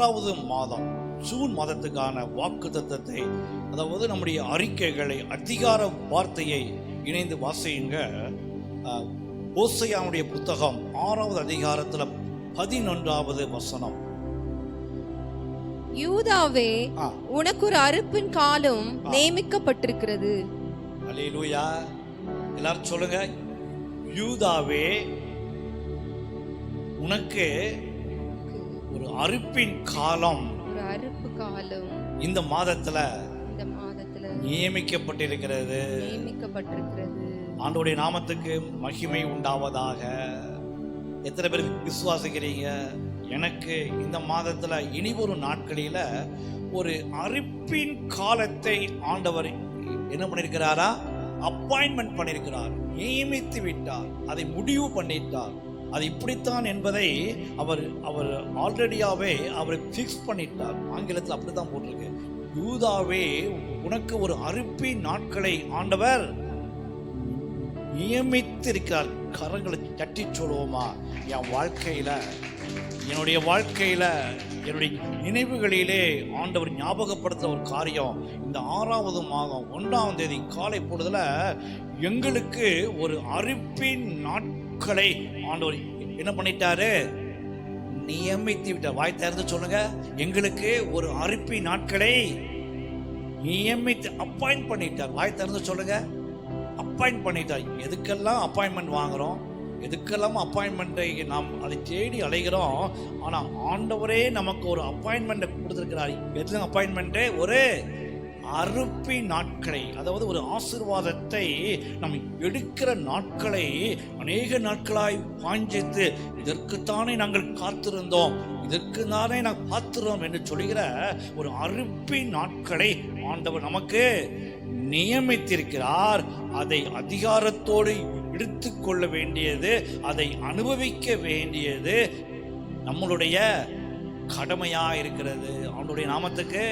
ஆறாவது மாதம் ஜூன் மாதத்துக்கான வாக்கு தத்தத்தை அதாவது நம்முடைய அறிக்கைகளை அதிகார வார்த்தையை இணைந்து வாசியுங்க. ஓசையாவுடைய புத்தகம் ஆறாவது அதிகாரத்துல பதினொன்றாவது வசனம். யூதாவே. உனக்கு ஒரு அறுப்பின் காலம் நியமிக்கப்பட்டிருக்கிறது. அல்லேலூயா. எல்லாரும் சொல்லுங்க. யூதாவே உனக்கு ஒரு அறுப்பின் காலம். ஒரு அறுப்பு காலம். இந்த மாதத்துல இந்த மாதத்துல நியமிக்கப்பட்டிருக்கிறது. நியமிக்கப்பட்டிருக்கிறது. ஆண்டோடைய நாமத்துக்கு மகிமை உண்டாவதாக. எத்தனை பேர் விசுவாசிக்கிறீங்க? எனக்கு இந்த மாதத்துல இனி ஒரு நாட்களில ஒரு அறுப்பின் காலத்தை ஆண்டவர் என்ன பண்ணியிருக்கிறாரா அப்பாயின்மெண்ட் பண்ணியிருக்கிறார் நியமித்து விட்டார். அதை முடிவு பண்ணிட்டார். அது இப்படித்தான் என்பதை அவர் அவர் ஆல்ரெடியாகவே அவர் ஃபிக்ஸ் பண்ணிட்டார். ஆங்கிலத்தில் அப்படி தான் போட்டிருக்கு. யூதாவே உனக்கு ஒரு அறுப்பின் நாட்களை ஆண்டவர் நியமித்திருக்கிறார். கரங்களை தட்டி சொல்லுவோமா? என் வாழ்க்கையில் என்னுடைய வாழ்க்கையில் என்னுடைய நினைவுகளிலே ஆண்டவர் ஞாபகப்படுத்துகிற ஒரு காரியம். இந்த ஆறாவது மாதம் ஒன்றாம் தேதி காலை பொழுதுல எங்களுக்கு ஒரு அறுப்பின் நாட் ஆண்டவர் என்ன பண்ணிட்டாரு? நியமித்து விட்டார் வாய் திறந்து சொல்லுங்க. எங்களுக்கு ஒரு அறுப்பி நாட்களை நியமித்து அப்பாயிண்ட் பண்ணிட்டார். வாய் திறந்து சொல்லுங்க. அப்பாயிண்ட் பண்ணிட்டார். எதுக்கெல்லாம் அப்பாயின்மெண்ட் வாங்குறோம்? எதுக்கெல்லாம் அப்பாயின்மெண்ட்டை நாம் அதை தேடி அலைகிறோம்? ஆனால் ஆண்டவரே நமக்கு ஒரு அப்பாயின்மெண்ட்டை கொடுத்துருக்கிறார். எதுலாம் அப்பாயின்மெண்ட்டு ஒரு அறுப்பி நாட்களை அதாவது ஒரு ஆசிர்வாதத்தை நாம் எடுக்கிற நாட்களை அநேக நாட்களாய் வாஞ்சித்து இதற்குத்தானே நாங்கள் காத்திருந்தோம் இதற்கு தானே நாங்கள் காத்திருந்தோம் என்று சொல்லுகிற ஒரு அறுப்பி நாட்களை ஆண்டவர் நமக்கு நியமித்திருக்கிறார். அதை அதிகாரத்தோடு எடுத்துக்கொள்ள வேண்டியது அதை அனுபவிக்க வேண்டியது நம்மளுடைய கடமையாக இருக்கிறது அவனுடைய நாமத்துக்கு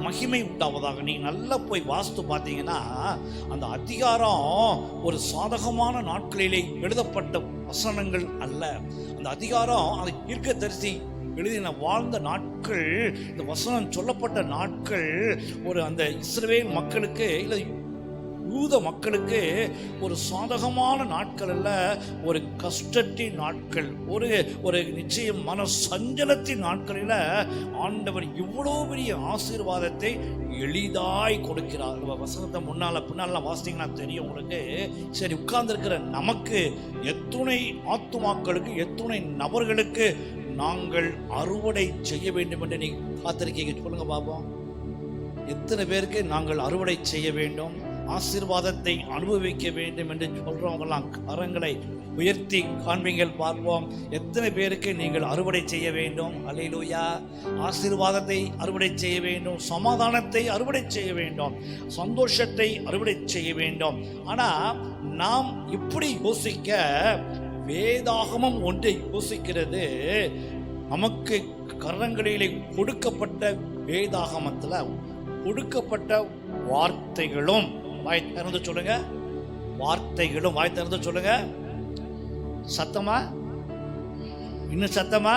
மகிமை உண்டாவதாக. நீங்கள் நல்லா போய் வாஸ்து பார்த்தீங்கன்னா அந்த அதிகாரம் ஒரு சாதகமான நாட்களிலே எழுதப்பட்ட வசனங்கள் அல்ல. அந்த அதிகாரம் அதை தீர்க்க தரிசி எழுதின வாழ்ந்த நாட்கள் இந்த வசனம் சொல்லப்பட்ட நாட்கள் ஒரு அந்த இஸ்ரவேல் மக்களுக்கு இல்லை யூத மக்களுக்கு ஒரு சாதகமான நாட்கள் அல்ல ஒரு கஷ்டத்தின் நாட்கள் ஒரு ஒரு நிச்சயம் மன சஞ்சலத்தின் நாட்களில் ஆண்டவர் இவ்வளோ பெரிய ஆசீர்வாதத்தை எளிதாய் கொடுக்கிறார். நம்ம வசனத்தை முன்னால் பின்னால் வாசித்தீங்கன்னா தெரியும் உங்களுக்கு. சரி உட்கார்ந்துருக்கிற நமக்கு எத்துணை ஆத்துமாக்களுக்கு எத்துணை நபர்களுக்கு நாங்கள் அறுவடை செய்ய வேண்டும் என்று நீங்க பார்த்துருக்கீங்க. சொல்லுங்க பாப்போம். எத்தனை பேருக்கு நாங்கள் அறுவடை செய்ய வேண்டும்? ஆசீர்வாதத்தை அனுபவிக்க வேண்டும் என்று சொல்றவங்களாம் கரங்களை உயர்த்தி காண்பீங்கள் பார்ப்போம். எத்தனை பேருக்கு நீங்கள் அறுவடை செய்ய வேண்டும்? அலையிலூயா ஆசீர்வாதத்தை அறுவடை செய்ய வேண்டும். சமாதானத்தை அறுவடை செய்ய வேண்டும். சந்தோஷத்தை அறுவடை செய்ய வேண்டும். ஆனா நாம் இப்படி யோசிக்க வேதாகமம் ஒன்றை யோசிக்கிறது. நமக்கு கரங்களிலே கொடுக்கப்பட்ட வேதாகமத்தில் கொடுக்கப்பட்ட வார்த்தைகளும் வாய் திறந்து சொல்லுங்க. வார்த்தைகளும் வாய் திறந்து சொல்லுங்க. சத்தமா? இன்னும் சத்தமா?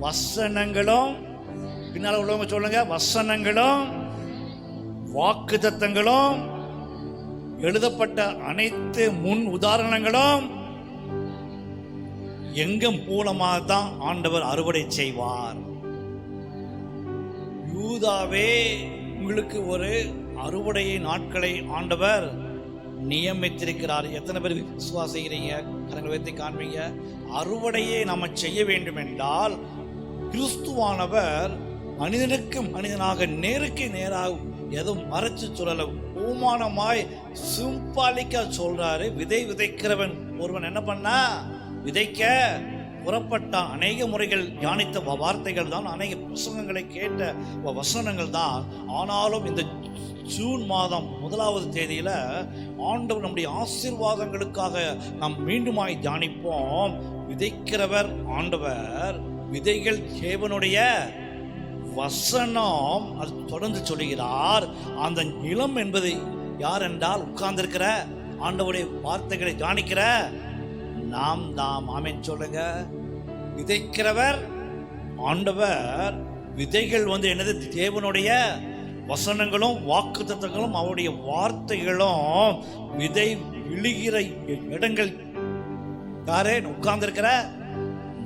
வசனங்களும். பின்னால் உள்ளவங்க சொல்லுங்க. வசனங்களும் வாக்குத்தத்தங்களும் எழுதப்பட்ட அனைத்து முன் உதாரணங்களும் எங்க மூலமாக தான் ஆண்டவர் அறுவடை செய்வார். யூதாவே உங்களுக்கு ஒரு அறுவடையை நாட்களை ஆண்டவர் நியமித்திருக்கிறார். எத்தனை பேர் விசுவாசிக்கிறீங்க? கரங்கள் வைத்து காண்பீங்க. அறுவடையை நாம் செய்ய வேண்டும் என்றால் கிறிஸ்துவானவர் மனிதனுக்கு மனிதனாக நேருக்கு நேராக எதுவும் மறைச்சு சொல்லல. ஓமானமாய் சிம்பாலிக்கா சொல்றாரு. விதை விதைக்கிறவன் ஒருவன் என்ன பண்ணா? விதைக்க புறப்பட்ட அநேக முறைகள் தியானித்த வார்த்தைகள் தான் அநேக புசகங்களை கேட்ட வசனங்கள் தான். ஆனாலும் இந்த ஜூன் மாதம் முதலாவது தேதியில் ஆண்டவர் நம்முடைய ஆசீர்வாதங்களுக்காக நாம் மீண்டுமாய் தியானிப்போம். விதைக்கிறவர் ஆண்டவர் விதைகள் தேவனுடைய வசனம். அது தொடர்ந்து சொல்லுகிறார். அந்த நிலம் என்பது யார் என்றால் உட்கார்ந்திருக்கிற ஆண்டவருடைய வார்த்தைகளை தியானிக்கிற நாம் தாம். ஆமேன். சொல்லுங்க. விதைக்கிறவர் ஆண்டவர் விதைகள் வந்து என்னது? தேவனுடைய வசனங்களும் வாக்குத்தத்தங்களும் அவருடைய வார்த்தைகளும் விதை விழுகிற இடங்கள். யாரே உட்கார்ந்திருக்கிற?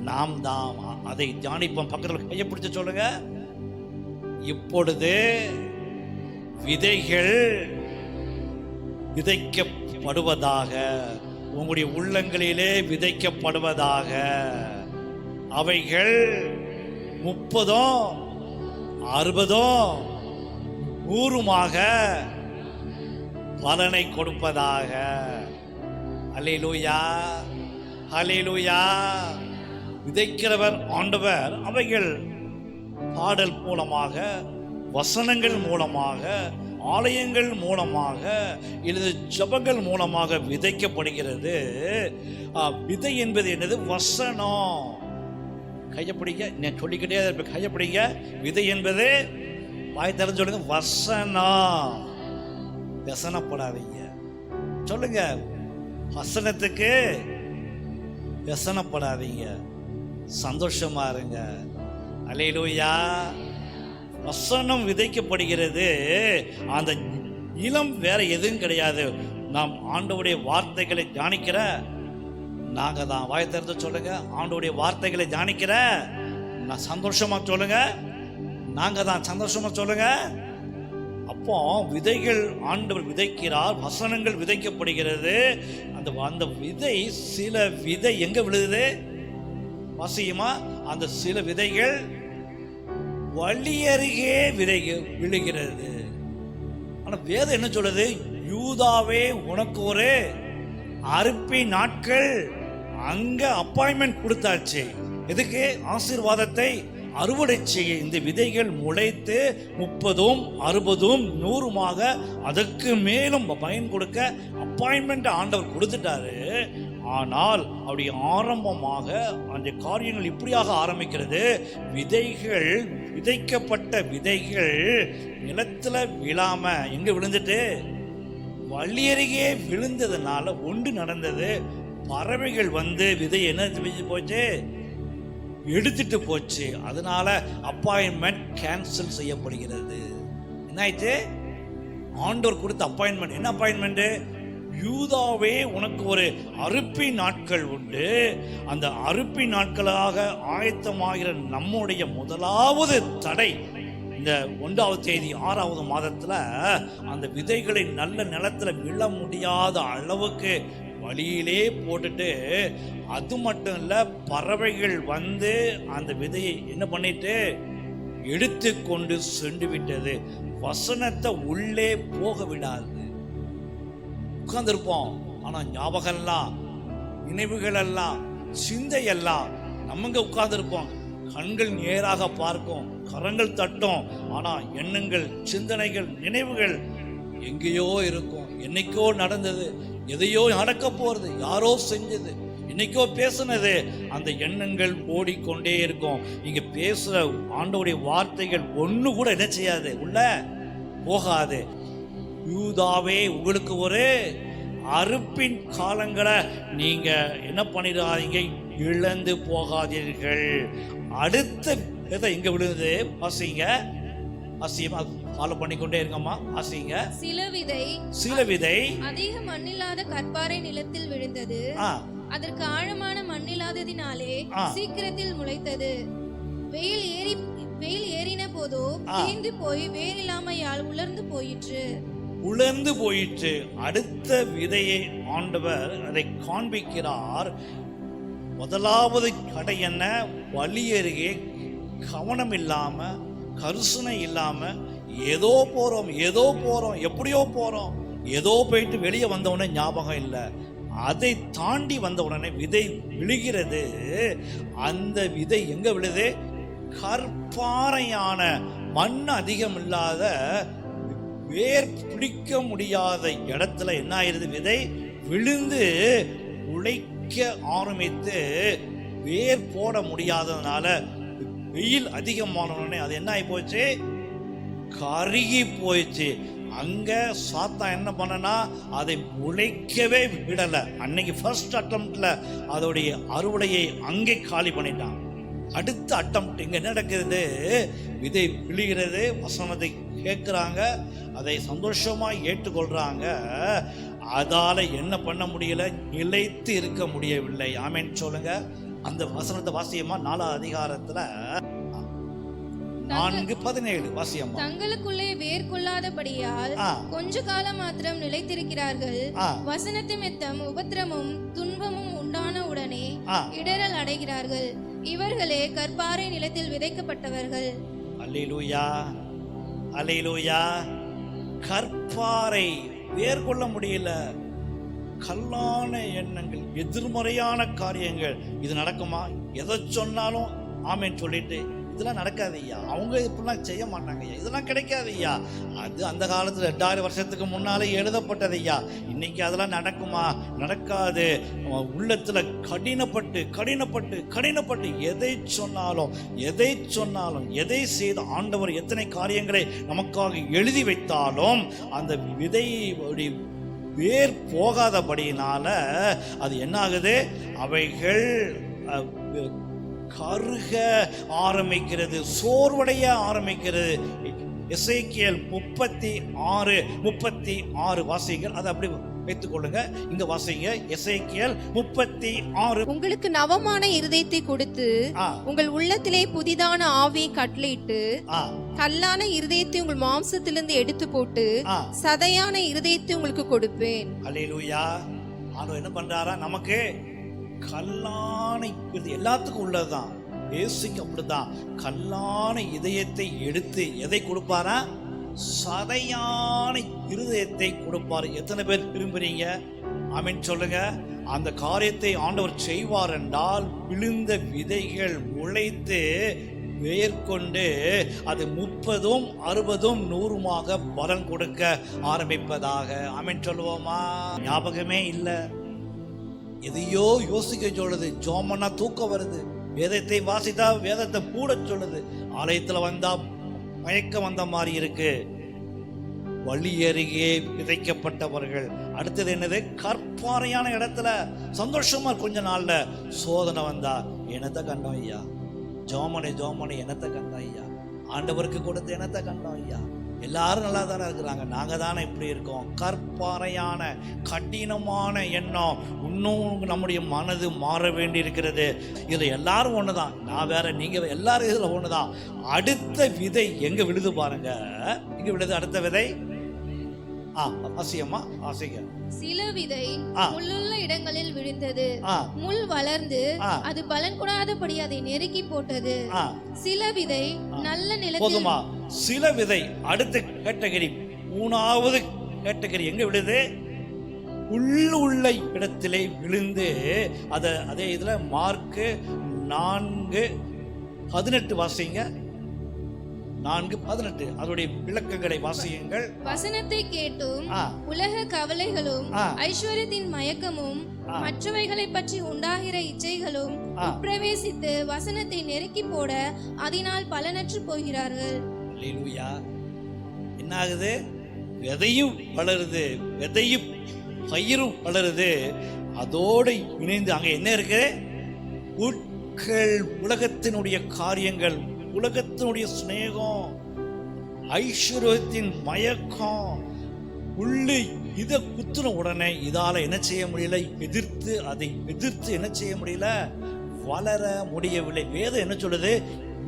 நாம் தான் அதை தியானிப்போம். பக்கத்தில் கையை பிடிச்ச சொல்லுங்க. இப்பொழுது விதைகள் விதைக்கப்படுவதாக உங்களுடைய உள்ளங்களிலே விதைக்கப்படுவதாக அவைகள் முப்பதும் அறுபதும் ஊருமாக பலனை கொடுப்பதாக. அலையிலூயா அலையிலூயா விதைக்கிறவர் ஆண்டவர் அவைகள் பாடல் மூலமாக வசனங்கள் மூலமாக ஆலயங்கள் மூலமாக இல்லது ஜபங்கள் மூலமாக விதைக்கப்படுகிறது. விதை என்பது என்னது? வசனம். கையப்பிடிங்க நான் சொல்லிக்கிட்டே இருப்பேன். கையப்பிடிங்க விதை என்பது வாய் திறந்து சொல்லுங்க வசனம் விசனப்படாதீங்க. சொல்லுங்க வசனத்துக்கு விசனப்படாதீங்க. சந்தோஷமா இருங்க. அலையிலூயா. வசனம் விதைக்கப்படுகிறது. அந்த இளம் வேற எதுவும் கிடையாது. நாம் ஆண்டவுடைய வார்த்தைகளை தியானிக்கிற நாங்கள் தான் வாய் திறந்து சொல்லுங்க ஆண்டோடைய வார்த்தைகளை தியானிக்கிற நான் சந்தோஷமா சொல்லுங்க நாங்கள் தான் சந்தோஷமா சொல்லுங்க. அப்போ விதைகள் ஆண்டவர் விதைக்கிறார் வசனங்கள் விதைக்கப்படுகிறது. அந்த அந்த விதை சில விதை எங்க விழுகுது? வசியமா? அந்த சில விதைகள் வழியருகே விதை விழுகிறது. ஆனால் வேதம் என்ன சொல்லுது? யூதாவே உனக்கு ஒரு அறுப்பி நாட்கள் அங்க அப்பாயின்மெண்ட் கொடுத்தாச்சு. எதுக்கு? ஆசீர்வாதத்தை அறுவடை செய்ய இந்த விதைகள் முளைத்து முப்பதும் அறுபதும் நூறுமாக அதற்கு மேலும் பயன் கொடுக்க அப்பாயின்மெண்ட் ஆண்டவர் கொடுத்துட்டாரு. ஆனால் அப்படி ஆரம்பமாக அந்த காரியங்கள் இப்படியாக ஆரம்பிக்கிறது. விதைகள் விதைக்கப்பட்ட விதைகள் நிலத்தில் விழாம எங்க விழுந்துட்டு? வழி அருகே விழுந்ததுனால ஒன்று நடந்தது. பறவைகள் வந்து விதை என்ன போச்சு? எடுத்துட்டு போச்சு. அதனால அப்பாயின்மெண்ட் கேன்சல் செய்யப்படுகிறது. என்ன ஆண்டோர் கொடுத்த அப்பாயின்மெண்ட் என்ன அப்பாயின்மெண்ட் யூதாவே உனக்கு ஒரு அறுப்பி நாட்கள் உண்டு. அந்த அறுப்பி நாட்களாக ஆயத்தமாகிற நம்முடைய முதலாவது தடை இந்த ஒன்றாவது தேதி ஆறாவது மாதத்தில் அந்த விதைகளை நல்ல நிலத்தில் விழ முடியாத அளவுக்கு வழியிலே போட்டுட்டு அது மட்டும் இல்லை பறவைகள் வந்து அந்த விதையை என்ன பண்ணிட்டு எடுத்து கொண்டு சென்று விட்டது. வசனத்தை உள்ளே போக விடாது. உட்கார்ந்துருப்போம். ஆனால் ஞாபகம் எல்லாம் நினைவுகள் எல்லாம் சிந்தையெல்லாம் நம்மங்க உட்கார்ந்துருப்போம். கண்கள் நேராக பார்க்கும் கரங்கள் தட்டும். ஆனால் எண்ணங்கள் சிந்தனைகள் நினைவுகள் எங்கேயோ இருக்கும். என்னைக்கோ நடந்தது. எதையோ நடக்க போறது யாரோ செஞ்சது. இன்னைக்கோ பேசுனது அந்த எண்ணங்கள் ஓடிக்கொண்டே இருக்கும். இங்க பேசுற ஆண்டவுடைய வார்த்தைகள் ஒன்று கூட என்ன செய்யாது உள்ள போகாது. யூதாவே உங்களுக்கு ஒரு அறுப்பின் காலங்களை நீங்க என்ன பண்ணிடாதீங்க இழந்து போகாதீர்கள். அடுத்த விதை இங்க விழுது? பசிங்க வாசியமா ஃபாலோ பண்ணிக்கொண்டே இருக்கம்மா. வாசிங்க சில விதை சில விதை அதிக மண்ணில்லாத கற்பாறை நிலத்தில் விழுந்தது. அதற்கு ஆழமான மண்ணில்லாததினாலே. சீக்கிரத்தில் முளைத்தது. வெயில் ஏறி வெயில் ஏறின போதோ. தீந்து போய் வேறில்லாமையால் உலர்ந்து போயிற்று. உலர்ந்து போயிற்று. அடுத்த விதையை ஆண்டவர் அதை காண்பிக்கிறார். முதலாவது கடை என்ன? வழி அருகே கவனம் இல்லாம கருசனை இல்லாமல் ஏதோ போகிறோம் ஏதோ போகிறோம் எப்படியோ போகிறோம் ஏதோ போயிட்டு வெளியே வந்த உடனே ஞாபகம் இல்லை. அதை தாண்டி வந்த உடனே விதை விழுகிறது. அந்த விதை எங்கே விழுது? கற்பாறையான மண் அதிகம் இல்லாத வேர் பிடிக்க முடியாத இடத்துல என்ன ஆயிருது விதை? விழுந்து உழைக்க ஆரம்பித்து வேர் போட முடியாததுனால வெயில் அதிகமான உடனே அது என்ன ஆகி போச்சு கருகி போயிடுச்சு. அங்க சாத்தா என்ன பண்ணனா அதை உழைக்கவே விடல. அன்னைக்கு ஃபர்ஸ்ட் அட்டம்ப்ட்ல அதோடைய அறுவடையை அங்கே காலி பண்ணிட்டான். அடுத்த அட்டம்ப்ட் இங்க என்ன நடக்கிறது விதை விழுகிறது வசனத்தை கேட்குறாங்க அதை சந்தோஷமா ஏற்றுக்கொள்றாங்க. அதால என்ன பண்ண முடியல? நிலைத்து இருக்க முடியவில்லை. ஆமேன்னு சொல்லுங்க. அந்த வசனத்தை வாசியமா நாலாவது அதிகாரத்துல நான்கு பதினேழு வாசியம்மா. தங்களுக்குள்ளே வேர் கொள்ளாதபடியால் கொஞ்ச காலம் மாத்திரம் நிலைத்திருக்கிறார்கள். ஆ. வசனத்து மெத்தம் உபத்திரமும் துன்பமும் உண்டான உடனே இடரல் அடைகிறார்கள். இவர்களே கற்பாறை நிலத்தில் விதைக்கப்பட்டவர்கள். அல்லேலூயா அல்லேலூயா. கற்பாறை வேர் கொள்ள முடியல. கல்லான எண்ணங்கள் எதிர்மறையான காரியங்கள். இது நடக்குமா? எதை சொன்னாலும் ஆமேன்னு சொல்லிட்டு இதெல்லாம் நடக்காது ஐயா. அவங்க இப்படிலாம் செய்ய மாட்டாங்க ஐயா. இதெல்லாம் கிடைக்காது ஐயா. அது அந்த காலத்தில் ரெண்டாயிரம் வருஷத்துக்கு முன்னாலே எழுதப்பட்டது ஐயா. இன்னைக்கு அதெல்லாம் நடக்குமா? நடக்காது. உள்ளத்தில் கடினப்பட்டு கடினப்பட்டு கடினப்பட்டு எதை சொன்னாலும் எதை சொன்னாலும் எதை செய்த ஆண்டவர் எத்தனை காரியங்களை நமக்காக எழுதி வைத்தாலும் அந்த விதை அப்படி வேர் போகாதபடியினால அது என்ன ஆகுது அவைகள் கருக ஆரம்பிக்கிறது சோர்வடைய ஆரம்பிக்கிறது. எசேக்கியல் முப்பத்தி ஆறு முப்பத்தி ஆறு வாசிங்கள் அதை அப்படி வைத்துக் கொள்ளுங்க இங்க வாசிங்க எசேக்கியல் முப்பத்தி ஆறு. உங்களுக்கு நவமான இருதயத்தை கொடுத்து உங்கள் உள்ளத்திலே புதிதான ஆவியை கட்டளையிட்டு கல்லான இருதயத்தை உங்கள் மாம்சத்திலிருந்து எடுத்து போட்டு சதையான இருதயத்தை உங்களுக்கு கொடுப்பேன். அல்லேலூயா ஆண்டவர் என்ன பண்றாரா? நமக்கு கல்லான இது எல்லாத்துக்கும் உள்ளதுதான். பேசிக் அப்படிதான் கல்லான இதயத்தை எடுத்து எதை கொடுப்பாரா? சதையான இருதயத்தை கொடுப்பாரு. எத்தனை பேர் விரும்புறீங்க? ஆமென் சொல்லுங்க. அந்த காரியத்தை ஆண்டவர் செய்வார் என்றால் விழுந்த விதைகள் முளைத்து வேர்கொண்டு அது முப்பதும் அறுபதும் நூறுமாக பலன் கொடுக்க ஆரம்பிப்பதாக. ஆமென் சொல்லுவோமா? ஞாபகமே இல்லை. எதையோ யோசிக்க சொல்லுது ஜோமனா தூக்கம் வருது வேதத்தை வாசித்தா வேதத்தை கூட சொல்லுது ஆலயத்துல வந்தா மயக்கம் வந்த மாதிரி இருக்கு. வழி அருகே விதைக்கப்பட்டவர்கள். அடுத்தது என்னது? கற்பாறையான இடத்துல சந்தோஷமா கொஞ்ச நாள்ல சோதனை வந்தா என்னத்தை கண்டோம் ஐயா? ஜோமனை ஜோமனை என்னத்தை கண்டோம் ஐயா? ஆண்டவருக்கு கொடுத்த என்னத்தை கண்டோம் ஐயா? எல்லாரும் நல்லா தானே இருக்கிறாங்க. நாங்கள் தானே இப்படி இருக்கோம். கற்பாறையான கடினமான எண்ணம் இன்னும் நம்முடைய மனது மாற வேண்டி இருக்கிறது இதுல எல்லாரும் தான் நான் வேற நீங்கள் எல்லாரும் இதில் ஒன்று தான் அடுத்த விதை எங்கே விழுது பாருங்க. இங்கே விழுது அடுத்த விதை. ஆ அவசியமா? ஆசைங்க சில விதை. முள்ளுள்ள இடங்களில் விழுந்தது. முள் வளர்ந்து அது பலன் கூடாதபடி அதை நெருக்கி போட்டது. சில விதை நல்ல நிலத்தில் போதுமா? சில விதை அடுத்த கேட்டகரி மூணாவது கேட்டகரி எங்க விழுது? உள்ள உள்ள இடத்திலே விழுந்து அத அதே இதுல மார்க்கு நான்கு பதினெட்டு வாசிங்க. நான்கு பதினெட்டு. அதனுடைய விளக்கங்களை வாசியுங்கள். வசனத்தை கேட்டும் உலக கவலைகளும். ஐஸ்வர்யத்தின் மயக்கமும். மற்றவைகளை பற்றி உண்டாகிற இச்சைகளும். பிரவேசித்து வசனத்தை நெருக்கி போட அதனால் பலனற்று போகிறார்கள். என்ன ஆகுது விதையும் வளருது. விதையும் பயிரும் வளருது. அதோடு இணைந்து அங்க என்ன இருக்கு? உட்கள் உலகத்தினுடைய காரியங்கள் உலகத்தினுடைய சிநேகம் ஐஸ்வர்யத்தின் மயக்கம் உள்ளே இதை குத்துன உடனே இதால் என்ன செய்ய முடியல? எதிர்த்து அதை எதிர்த்து என்ன செய்ய முடியல? வளர முடியவில்லை. வேதம் என்ன சொல்லுது?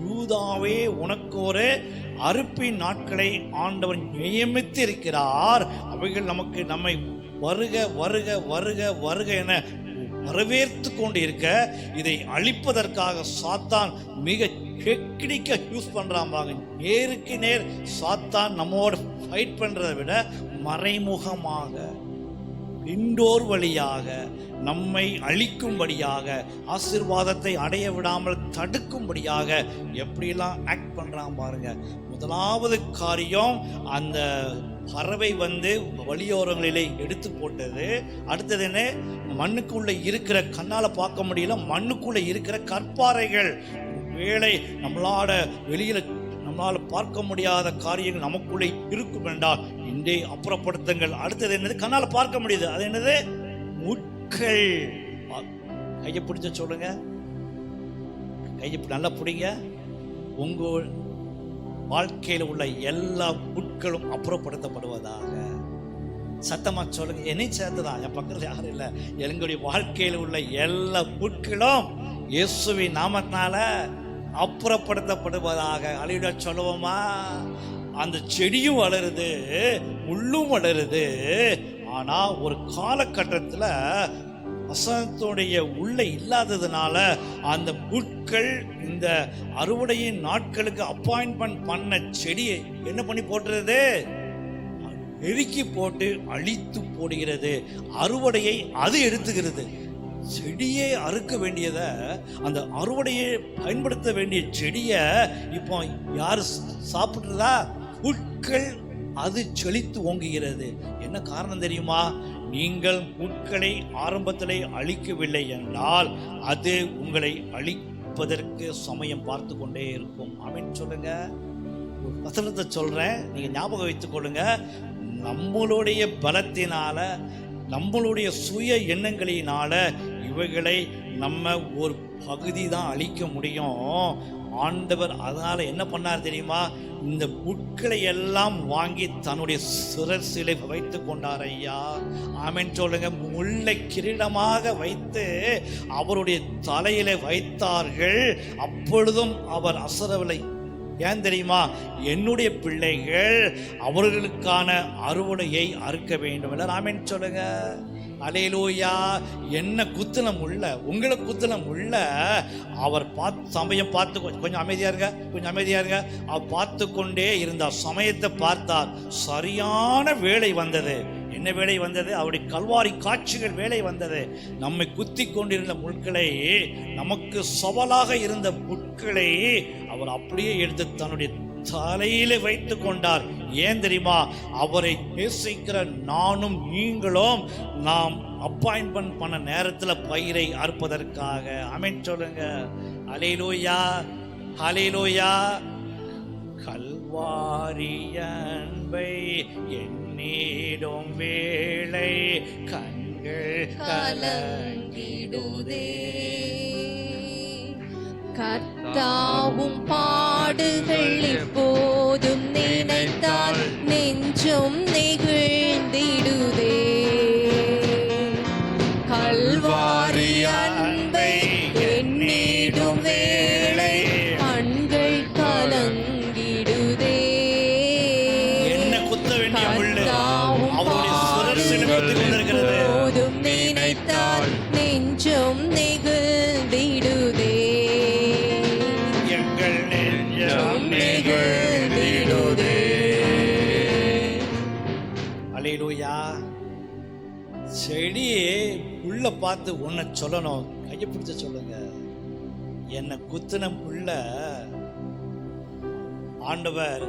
யூதாவே உனக்கு ஒரு அறுப்பின் நாட்களை ஆண்டவன் நியமித்து இருக்கிறார். அவைகள் நமக்கு நம்மை வருக வருக வருக வருக என வரவேற்று கொண்டு இருக்க இதை அழிப்பதற்காக சாத்தான் மிக டெக்னிக்கை யூஸ் பண்றான் பாங்க நேருக்கு நேர் சாத்தான் நம்மோட ஃபைட் பண்ணுறதை விட மறைமுகமாக இண்டோர் வழியாக நம்மை அழிக்கும்படியாக ஆசீர்வாதத்தை அடைய விடாமல் தடுக்கும்படியாக எப்படிலாம் ஆக்ட் பண்ணுறான் பாருங்க. முதலாவது காரியம் அந்த பறவை வந்து வழியோரங்களிலே எடுத்து போட்டது. அடுத்தது என்ன? இருக்கிற கண்ணால் பார்க்க முடியல மண்ணுக்குள்ளே இருக்கிற கற்பாறைகள். வேலை நம்மளால வெளியில நம்மளால் பார்க்க முடியாத காரியங்கள் நமக்குள்ளே இருக்கும் என்றால் இன்றே அப்புறப்படுத்துங்கள். அடுத்தது என்னது? கண்ணால் பார்க்க முடியுது. அது என்னது? முட்கள். கையை பிடிச்ச சொல்லுங்க. கையை நல்லா பிடிங்க. உங்க வாழ்க்கையில் உள்ள எல்லா முட்களும் அப்புறப்படுத்தப்படுவதாக. சத்தமா சொல்லுங்க. என்னை சேர்த்துதான் என் பக்கத்தில் யாரும் இல்லை. எங்களுடைய வாழ்க்கையில் உள்ள எல்லா முட்களும் இயேசுவின் நாமத்தினால அப்புறப்படுத்தப்படுவதாக அழிவிட சொல்லுவோமா? அந்த செடியும் வளருது முள்ளும் வளருது. ஆனால் ஒரு காலகட்டத்தில் வசனத்துடைய உள்ள இல்லாததுனால அந்த புட்கள் இந்த அறுவடையின் நாட்களுக்கு அப்பாயின்மெண்ட் பண்ண செடியை என்ன பண்ணி போட்டுறது? நெருக்கி போட்டு அழித்து போடுகிறது. அறுவடையை அது எடுத்துக்கிறது. செடியை அறுக்க வேண்டியதை அந்த அறுவடையை பயன்படுத்த வேண்டிய செடியை இப்போ யார் சாப்பிட்றதா? புட்கள் அது செழித்து ஓங்குகிறது. என்ன காரணம் தெரியுமா? நீங்கள் புட்களை ஆரம்பத்தில் அழிக்கவில்லை என்றால் அது உங்களை அழிப்பதற்கு சமயம் பார்த்து கொண்டே இருக்கும். அப்படின்னு சொல்லுங்க. ஒரு வசனத்தை சொல்கிறேன் நீங்கள் ஞாபகம் வைத்துக் கொள்ளுங்க. நம்மளுடைய பலத்தினால நம்மளுடைய சுய எண்ணங்களினால இவைகளை நம்ம ஒரு பகுதி தான் அழிக்க முடியும். ஆண்டவர் அதனால் என்ன பண்ணார் தெரியுமா? இந்த புட்களை எல்லாம் வாங்கி தன்னுடைய சிறசிலை வைத்து கொண்டார் ஐயா. ஆமென் சொல்லுங்க. முல்லை கிரீடமாக வைத்து அவருடைய தலையில வைத்தார்கள். அப்பொழுதும் அவர் அசரவில்லை. ஏன் தெரியுமா? என்னுடைய பிள்ளைகள் அவர்களுக்கான அறுவடையை அறுக்க வேண்டும். இல்லை ஆமென் சொல்லுங்கள் அலையலோயா. என்ன குத்தலம் உள்ள உங்களை குத்தலம் உள்ள அவர் பார்த்து சமயம் பார்த்து கொஞ்சம் அமைதியா இருங்க கொஞ்சம் அமைதியா இருங்க. அவர் பார்த்து கொண்டே இருந்தார் சமயத்தை பார்த்தார். சரியான வேலை வந்தது. என்ன வேலை வந்தது? அவருடைய கல்வாரி காட்சிகள் வேலை வந்தது. நம்மை குத்தி கொண்டிருந்த முட்களை நமக்கு சவாலாக இருந்த முட்களை அவர் அப்படியே எடுத்து தன்னுடைய தலையில வைத்து கொண்டார். ஏன் தெரியுமா? அவரை நேசிக்கிற நானும் நீங்களும் நாம் அப்பாயின்மெண்ட் பண்ண நேரத்தில் பயிரை அறுப்பதற்காக. அமைன் சொல்லுங்க. அலையிலோயா அலையிலோயா கல்வாரியன்பை அன்பை எண்ணீடும் வேளை கண்கள் கலங்கிடுதே. கர்த்தாவும் பாடுகள் இப்போதும் நினைத்தால் நெஞ்சும் நெகிழ்ந்திடுதே. கல்வா பார்த்து உன்னை சொல்லணும். கையை பிடிச்ச சொல்லுங்க. என்னை குத்தின புள்ள ஆண்டவர்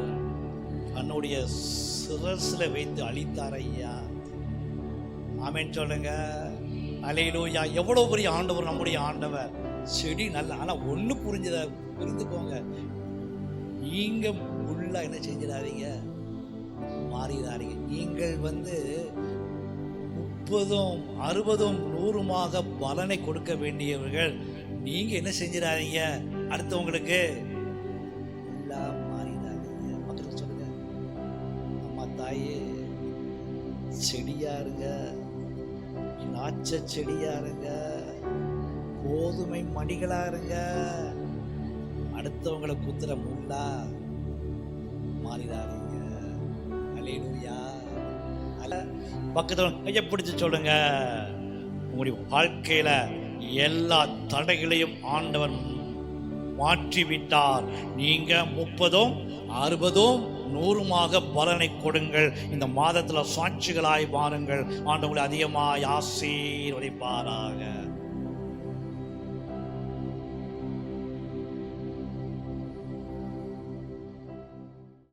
தன்னுடைய சிரசில் வைத்து அழித்தார் ஐயா. ஆமென் சொல்லுங்க. அலையிலோயா. எவ்வளவு பெரிய ஆண்டவர் நம்முடைய ஆண்டவர். செடி நல்ல ஆனால் ஒண்ணு புரிஞ்சத புரிந்துக்கோங்க நீங்கள் உள்ள என்ன செஞ்சிடாதீங்க. மாறிடாதீங்க. நீங்கள் வந்து முப்பதும் அறுபதும் நூறுமாக பலனை கொடுக்க வேண்டியவர்கள் நீங்க என்ன செஞ்சிடாதீங்க? அடுத்தவங்களுக்கு எல்லாம் மாறிடாதீங்க. மக்களுக்கு சொல்லுங்க. அம்மா தாயே செடியா இருங்க. நாச்ச செடியா இருங்க. கோதுமை மடிகளா இருங்க. அடுத்தவங்களை குத்துற முள்ளா மாறிடாதீங்க. அலையிலுயா பக்கத்தில் கையை பிடிச்சு சொல்லுங்க. உங்களுடைய வாழ்க்கையில எல்லா தடைகளையும் ஆண்டவன் மாற்றி விட்டார் நீங்க முப்பதும் அறுபதும் நூறுமாக பலனை கொடுங்கள். இந்த மாதத்தில் சாட்சிகளாய் வாருங்கள் ஆண்டவங்களை அதிகமாய் ஆசீர்வதிப்பாராக.